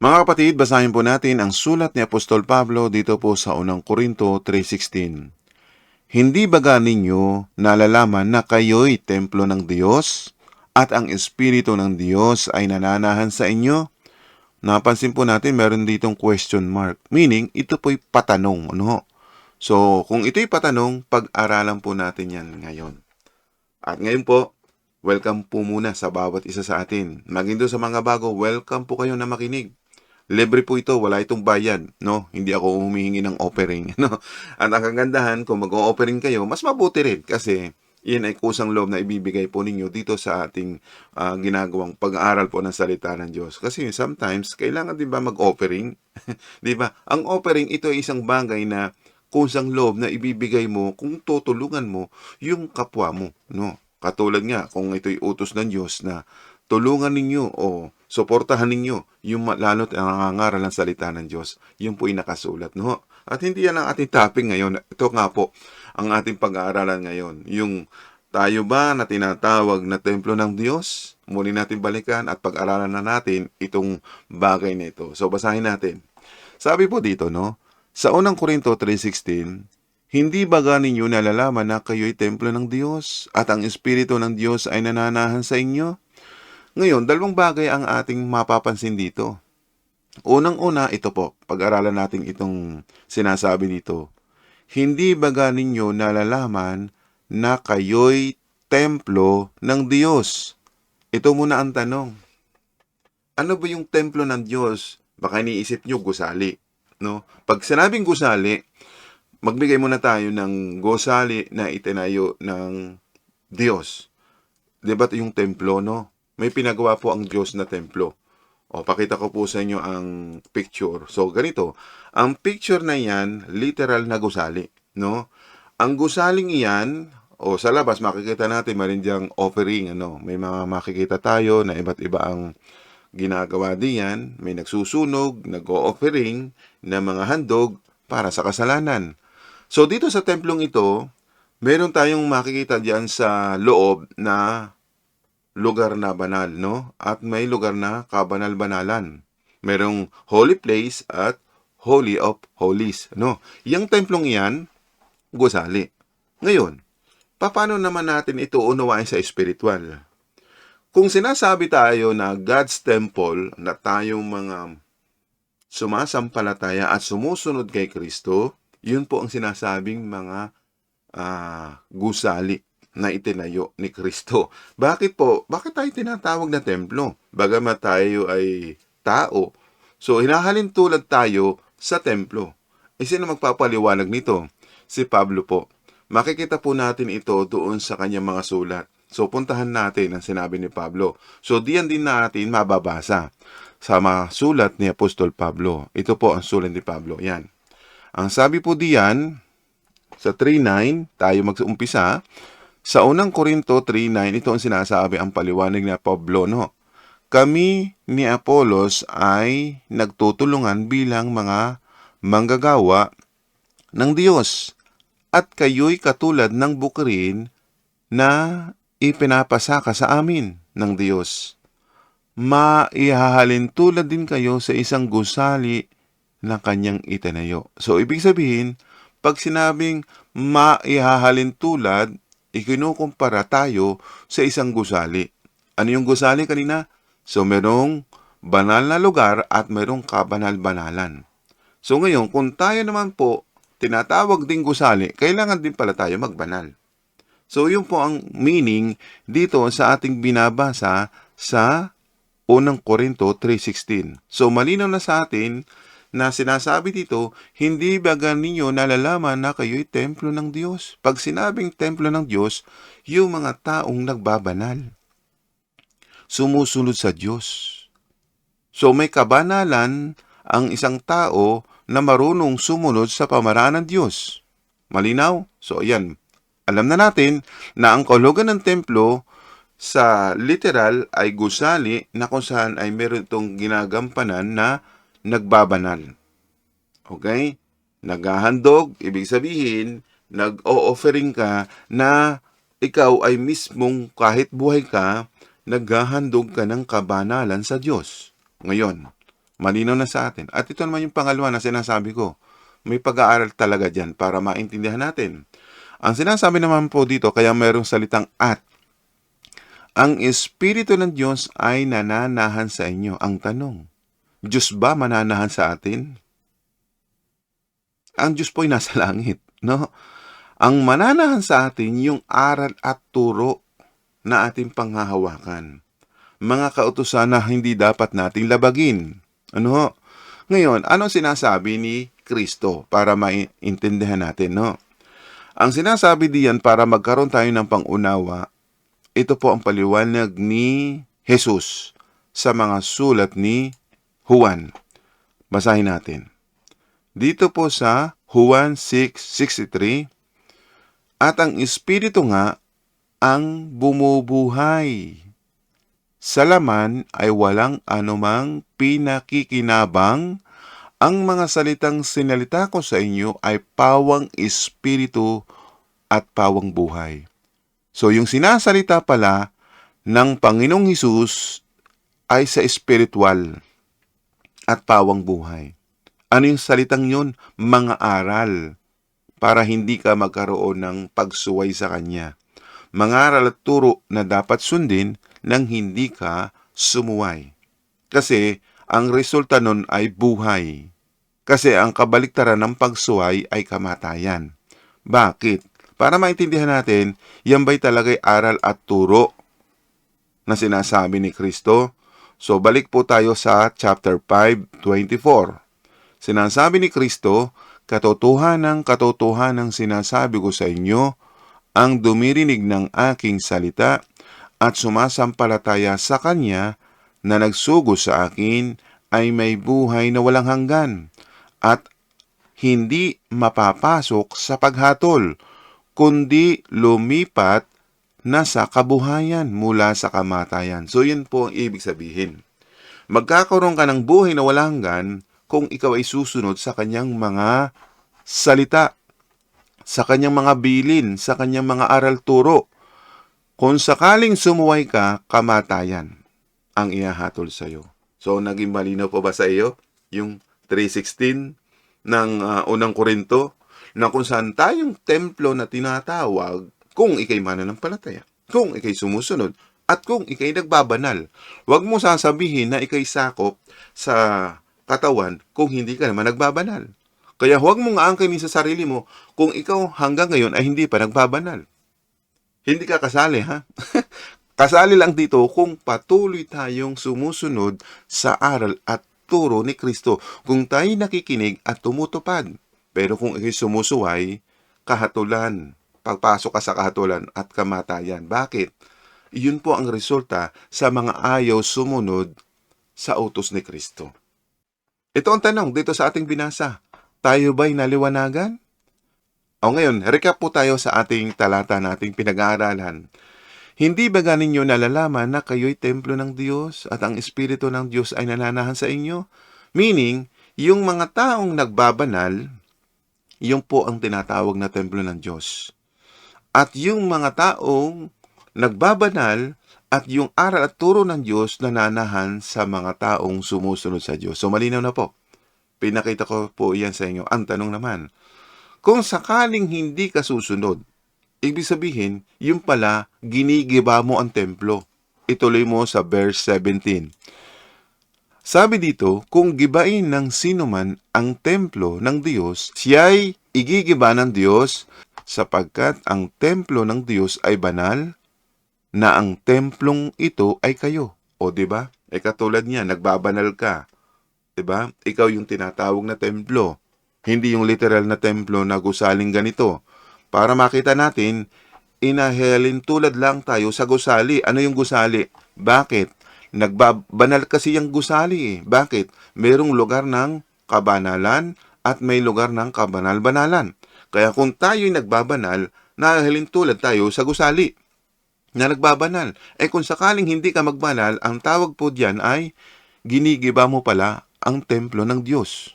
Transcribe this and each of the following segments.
Mga kapatid, basahin po natin ang sulat ni Apostol Pablo dito po sa unang Korinto 3.16. Hindi baga ninyo nalalaman na kayo'y templo ng Diyos at ang Espiritu ng Diyos ay nananahan sa inyo? Napansin po natin meron ditong question mark. Meaning, ito po'y patanong. Ano? So, kung ito'y patanong, pag-aralan po natin yan ngayon. At ngayon po, welcome po muna sa bawat isa sa atin. Maging doon sa mga bago, welcome po kayo na makinig. Libre po ito, wala itong bayan, no? Hindi ako humihingi ng offering, no? At ang kagandahan, kung mag-o-offering kayo, mas mabuti rin kasi yan ay kusang loob na ibibigay po ninyo dito sa ating ah, ginagawang pag-aaral po ng salita ng Diyos. Kasi sometimes, kailangan din ba mag-offering? di ba? Ang offering, ito ay isang bagay na kusang loob na ibibigay mo kung tutulungan mo yung kapwa mo, no? Katulad nga, kung ito'y utos ng Diyos na tulungan ninyo o suportahan ninyo yung lalo't ang nangangaral ng salita ng Diyos. Yun po yung nakasulat, no? At hindi yan ang ating topic ngayon. Ito nga po, ang ating pag-aaralan ngayon. Yung tayo ba na tinatawag na templo ng Diyos? Muli natin balikan at pag-aralan na natin itong bagay na ito. So, basahin natin. Sabi po dito, no? Sa unang Korinto 3.16, hindi baga ninyo nalalaman na kayo'y templo ng Diyos at ang Espiritu ng Diyos ay nananahan sa inyo? Ngayon, dalawang bagay ang ating mapapansin dito. Unang-una, ito po, pag-aralan natin itong sinasabi dito. Hindi baga ninyo nalalaman na kayo'y templo ng Diyos? Ito muna ang tanong. Ano ba yung templo ng Diyos? Baka iniisip nyo gusali. No? Pag sinabing gusali, magbigay muna tayo ng gusali na itinayo ng Diyos. Di ba yung templo, no? May pinagawa po ang Diyos na templo. O, pakita ko po sa inyo ang picture. So, ganito. Ang picture na yan, literal na gusali, no? Ang gusaling iyan, o sa labas, makikita natin, meron diyang offering, ano? May mga makikita tayo na iba't iba ang ginagawa diyan. May nagsusunog, nag-o-offering na mga handog para sa kasalanan. So, dito sa templong ito, meron tayong makikita diyan sa loob na lugar na banal, no? At may lugar na kabanal-banalan. Merong holy place at holy of holies, no? Yang templong iyan, gusali. Ngayon, paano naman natin ito unawain sa espiritual? Kung sinasabi tayo na God's temple, na tayong mga sumasampalataya at sumusunod kay Kristo, yun po ang sinasabing mga ah, gusali na itinayo ni Kristo. Bakit po? Bakit tayo tinatawag na templo? Bagamat tayo ay tao. So, hinahalin tulad tayo sa templo. E sino magpapaliwanag nito? Si Pablo po. Makikita po natin ito doon sa kanyang mga sulat. So, puntahan natin ang sinabi ni Pablo. So, diyan din natin mababasa sa mga sulat ni Apostol Pablo. Ito po ang sulat ni Pablo. Yan. Ang sabi po diyan, sa 3.9, tayo mag-umpisa. Sa unang Korinto 3.9, ito ang sinasabi ang paliwanag ni Pablo, no? Kami ni Apolos ay nagtutulungan bilang mga manggagawa ng Diyos at kayo'y katulad ng bukirin na ipinapasaka sa amin ng Diyos. Maihahalin tulad din kayo sa isang gusali na kanyang itinayo. So, ibig sabihin, pag sinabing maihahalin tulad, ikinukumpara tayo sa isang gusali. Ano yung gusali kanina? So, merong banal na lugar at merong kabanal-banalan. So, ngayon, kung tayo naman po tinatawag ding gusali, kailangan din pala tayo magbanal. So, yun po ang meaning dito sa ating binabasa sa unang Korinto 3.16. So, malinaw na sa atin na sinasabi dito, hindi baga ninyo nalalaman na kayo'y templo ng Diyos. Pag sinabing templo ng Diyos, yung mga taong nagbabanal. Sumusunod sa Diyos. So may kabanalan ang isang tao na marunong sumunod sa pamaraan ng Diyos. Malinaw? So ayan, alam na natin na ang kahulugan ng templo sa literal ay gusali na kung saan ay meron itong ginagampanan na nagbabanal. Okay? Naghahandog, ibig sabihin, nag-o-offering ka na ikaw ay mismong kahit buhay ka, naghahandog ka ng kabanalan sa Diyos. Ngayon, Malinaw na sa atin. At ito naman yung pangalawa na sinasabi ko. May pag-aaral talaga dyan para maintindihan natin. Ang sinasabi naman po dito, kaya mayroong salitang at. Ang Espiritu ng Diyos ay nananahan sa inyo. Ang tanong, Diyos ba mananahan sa atin? Ang Diyos po ay nasa langit, no? Ang mananahan sa atin yung aral at turo na ating panghahawakan. Mga kautusan na hindi dapat nating labagin. Ano? Ngayon, anong sinasabi ni Kristo para maintindihan natin, no? Ang sinasabi diyan para magkaroon tayo ng pangunawa, ito po ang paliwanag ni Jesus sa mga sulat ni Juan. Basahin natin. Dito po sa Juan 6.63, At ang Espiritu nga ang bumubuhay. Sa laman ay walang anumang pinakikinabang. Ang mga salitang sinalita ko sa inyo ay pawang espiritu at pawang buhay. So yung sinasalita pala ng Panginoong Hesus ay sa espiritual at pawang buhay. Ano yung salitang yun? Mga aral para hindi ka magkaroon ng pagsuway sa Kanya. Mga aral at turo na dapat sundin nang hindi ka sumuway. Kasi ang resulta nun ay buhay. Kasi ang kabaliktaran ng pagsuway ay kamatayan. Bakit? Para maintindihan natin, yan ba'y talagay aral at turo na sinasabi ni Kristo? So balik po tayo sa chapter 5, 24. Sinasabi ni Kristo, katotohanan ng katotohanan sinasabi ko sa inyo, ang dumirinig ng aking salita at sumasampalataya sa Kanya na nagsugo sa akin ay may buhay na walang hanggan at hindi mapapasok sa paghatol, kundi lumipat na sa kabuhayan mula sa kamatayan. So yun po ang ibig sabihin. Magkakaroon ka ng buhay na walang hanggan kung ikaw ay susunod sa kanyang mga salita, sa kanyang mga bilin, sa kanyang mga aral turo. Kung sakaling sumuway ka, kamatayan ang ihahatol sa iyo. So, naging malinaw po ba sa iyo yung 3.16 ng uh, unang Korinto na kung saan tayong templo na tinatawag kung ikay mananampalataya, kung ikay sumusunod, at kung ikay nagbabanal. Huwag mo sasabihin na ikay sakop sa katawan kung hindi ka naman nagbabanal. Kaya huwag mong aangkinin sa sarili mo kung ikaw hanggang ngayon ay hindi pa nagbabanal. Hindi ka kasali, ha? kasali lang dito kung patuloy tayong sumusunod sa aral at turo ni Kristo. Kung tayo nakikinig at tumutupad. Pero kung ikay sumusuway, kahatulan, pagpasok ka sa kahatulan at kamatayan. Bakit? Iyon po ang resulta sa mga ayaw sumunod sa utos ni Kristo. Ito ang tanong dito sa ating binasa. Tayo ba'y naliwanagan? O ngayon, recap po tayo sa ating talata nating pinag-aaralan. Hindi ba ganin nyo nalalaman na kayo'y templo ng Diyos at ang Espiritu ng Diyos ay nananahan sa inyo? Meaning, yung mga taong nagbabanal, yung po ang tinatawag na templo ng Diyos. At yung mga taong nagbabanal at yung aral at turo ng Diyos nananahan sa mga taong sumusunod sa Diyos. So malinaw na po. Pinakita ko po iyan sa inyo. Ang tanong naman, kung sakaling hindi ka susunod, ibig sabihin, yung pala, ginigiba mo ang templo. Ituloy mo sa verse 17. Sabi dito, kung gibain ng sinuman ang templo ng Diyos, siya'y igigiba ng Diyos sapagkat ang templo ng Diyos ay banal na ang templong ito ay kayo. O di ba? E katulad niya, nagbabanal ka. 'Di ba? Ikaw yung tinatawag na templo. Hindi yung literal na templo na gusaling ganito. Para makita natin, inahelin tulad lang tayo sa gusali. Ano yung gusali? Bakit? Nagbabanal kasi yung gusali eh. Bakit? Merong lugar ng kabanalan at may lugar ng kabanal-banalan. Kaya kung tayo'y nagbabanal, nahahalin tulad tayo sa gusali na nagbabanal. Eh kung sakaling hindi ka magbanal, ang tawag po diyan ay ginigiba mo pala ang templo ng Diyos.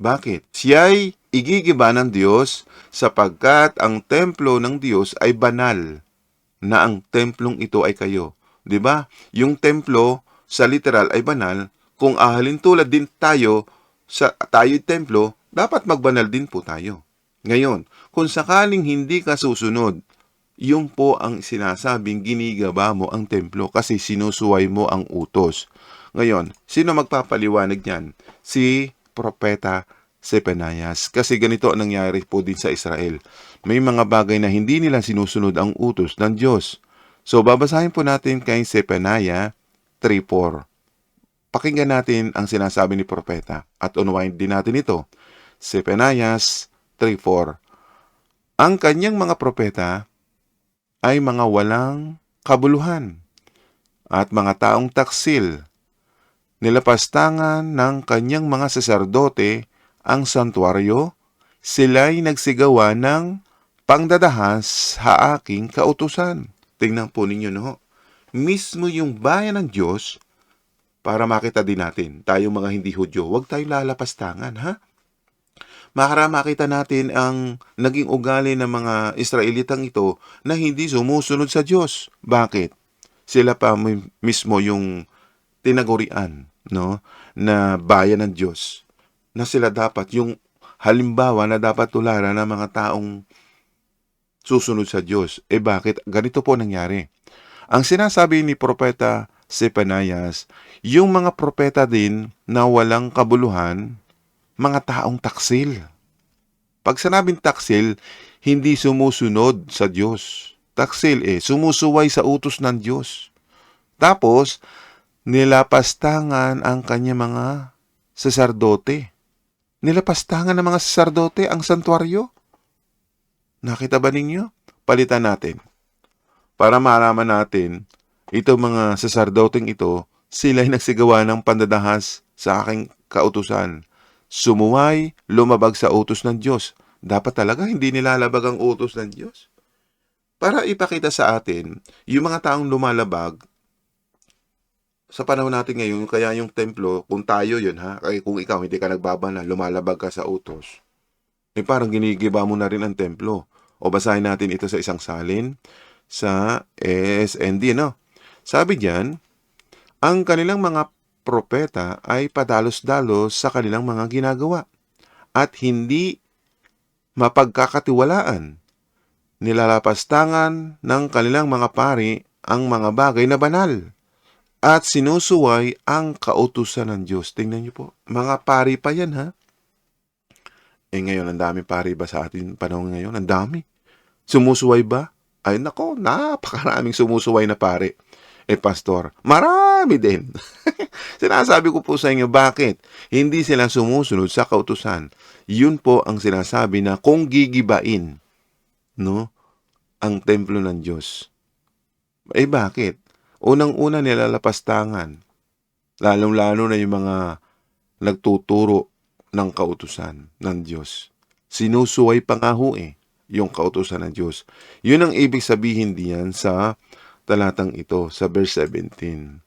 Bakit? Siya'y igigiba ng Diyos sapagkat ang templo ng Diyos ay banal na ang templong ito ay kayo. 'Di ba? Yung templo sa literal ay banal kung ahalin tulad din tayo sa tayo'y templo, dapat magbanal din po tayo. Ngayon, kung sakaling hindi ka susunod, yung po ang sinasabing ginigaba mo ang templo kasi sinusuway mo ang utos. Ngayon, sino magpapaliwanag niyan? Si Propeta Sepenayas. Kasi ganito ang nangyari po din sa Israel. May mga bagay na hindi nila sinusunod ang utos ng Diyos. So, babasahin po natin kay Sepenaya 3.4. Pakinggan natin ang sinasabi ni Propeta at unawain din natin ito. Sepenayas 3.4 Ang kanyang mga propeta ay mga walang kabuluhan at mga taong taksil. Nilapastangan ng kanyang mga saserdote ang santuaryo, sila'y nagsigawa ng pangdadahas sa aking kautusan. Tingnan po ninyo, no? Mismo yung bayan ng Diyos, para makita din natin, tayong mga hindi Hudyo, huwag tayong lalapastangan, ha? Makara makita natin ang naging ugali ng mga Israelitang ito na hindi sumusunod sa Diyos. Bakit? Sila pa mi- mismo yung tinagurian, no? Na bayan ng Diyos. Na sila dapat, yung halimbawa na dapat tularan ng mga taong susunod sa Diyos. Eh bakit? Ganito po nangyari. Ang sinasabi ni Propeta Sepanayas, yung mga propeta din na walang kabuluhan, mga taong taksil. Pag sinabing taksil, hindi sumusunod sa Diyos. Taksil eh, sumusuway sa utos ng Diyos. Tapos, nilapastangan ang kanya mga saserdote. Nilapastangan ng mga saserdote ang santuaryo. Nakita ba ninyo? Palitan natin. Para malaman natin, ito mga sasardoteng ito, sila'y nagsigawa ng pandadahas sa aking kautusan. Sumuway, lumabag sa utos ng Diyos. Dapat talaga hindi nilalabag ang utos ng Diyos. Para ipakita sa atin, yung mga taong lumalabag, sa panahon natin ngayon, kaya yung templo, kung tayo yun ha, kaya kung ikaw hindi ka nagbabanal, lumalabag ka sa utos, eh parang ginigiba mo na rin ang templo. O basahin natin ito sa isang salin sa SND, no? Sabi diyan, ang kanilang mga propeta ay padalos-dalos sa kanilang mga ginagawa at hindi mapagkakatiwalaan. Nilalapastangan ng kanilang mga pari ang mga bagay na banal at sinusuway ang kautusan ng Diyos. Tingnan niyo po, mga pari pa yan ha. Eh ngayon, ang dami pari ba sa atin panahon ngayon? Ang dami. Sumusuway ba? Ay nako, napakaraming sumusuway na pare. Eh pastor, marami din. Sinasabi ko po sa inyo, bakit? Hindi sila sumusunod sa kautusan. Yun po ang sinasabi na kung gigibain, no, ang templo ng Diyos. Eh bakit? Unang-una nilalapastangan. Lalong-lalo na yung mga nagtuturo ng kautusan ng Diyos. Sinusuway pa nga ho eh, yung kautusan ng Diyos. Yun ang ibig sabihin diyan sa talatang ito, sa verse 17.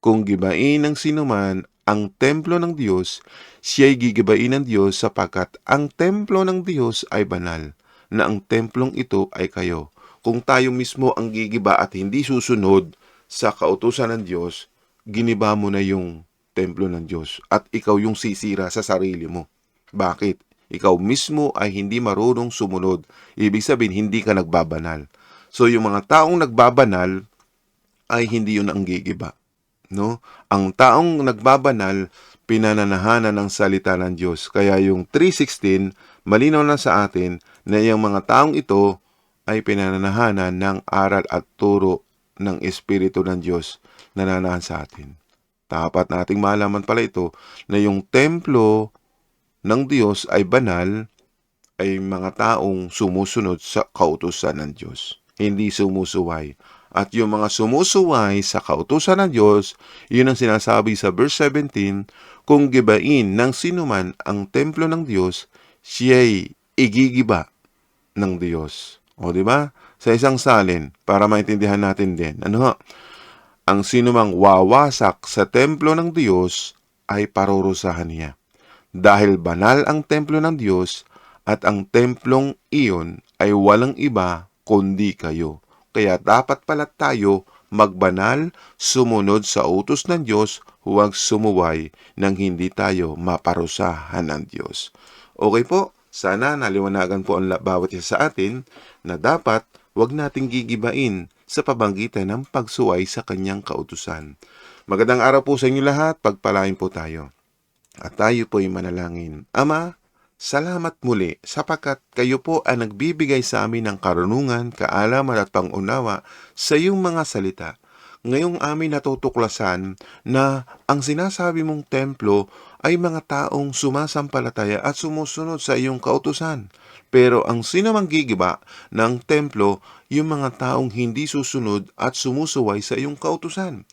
Kung gibain ng sinuman ang templo ng Diyos, siya'y gigibain ng Diyos sapagkat ang templo ng Diyos ay banal, na ang templong ito ay kayo. Kung tayo mismo ang gigiba at hindi susunod sa kautusan ng Diyos, giniba mo na yung templo ng Diyos at ikaw yung sisira sa sarili mo. Bakit? Ikaw mismo ay hindi marunong sumunod. Ibig sabihin, hindi ka nagbabanal. So, yung mga taong nagbabanal ay hindi yun ang gigiba. No? Ang taong nagbabanal, pinananahanan ng salita ng Diyos. Kaya yung 3.16, malinaw na sa atin na yung mga taong ito ay pinananahanan ng aral at turo ng Espiritu ng Diyos na nanahan sa atin. Dapat nating malaman pala ito na yung templo ng Diyos ay banal ay mga taong sumusunod sa kautusan ng Diyos. Hindi sumusuway. At yung mga sumusuway sa kautusan ng Diyos, yun ang sinasabi sa verse 17, kung gibain ng sinuman ang templo ng Diyos, siya'y igigiba ng Diyos. O di ba? Sa isang salin, para maintindihan natin din. Ano ho? Ang sinumang wawasak sa templo ng Diyos ay parurusahan niya. Dahil banal ang templo ng Diyos at ang templong iyon ay walang iba kundi kayo. Kaya dapat pala tayo magbanal, sumunod sa utos ng Diyos, huwag sumuway nang hindi tayo maparusahan ng Diyos. Okay po, sana naliwanagan po ang bawat isa sa atin na dapat huwag nating gigibain sa pabanggitan ng pagsuway sa kanyang kautusan. Magandang araw po sa inyo lahat, pagpalain po tayo. At tayo po'y manalangin. Ama, salamat muli sapagkat kayo po ang nagbibigay sa amin ng karunungan, kaalaman at pangunawa sa iyong mga salita. Ngayong amin natutuklasan na ang sinasabi mong templo ay mga taong sumasampalataya at sumusunod sa iyong kautusan. Pero ang sino mang gigiba ng templo, yung mga taong hindi susunod at sumusuway sa iyong kautusan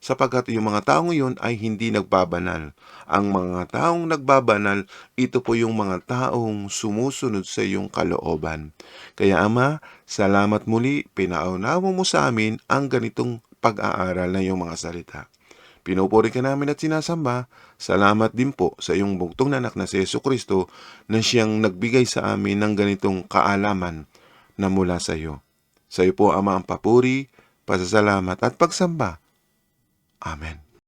sapagkat yung mga taong iyon ay hindi nagbabanal. Ang mga taong nagbabanal, ito po yung mga taong sumusunod sa iyong kalooban. Kaya Ama, salamat muli, pinaunawa mo sa amin ang ganitong pag-aaral na iyong mga salita. Pinupuri ka namin at sinasamba. Salamat din po sa iyong bugtong na anak na si Yesu Kristo na siyang nagbigay sa amin ng ganitong kaalaman na mula sa iyo. Sa iyo po, Ama, ang papuri, pasasalamat at pagsamba Amen.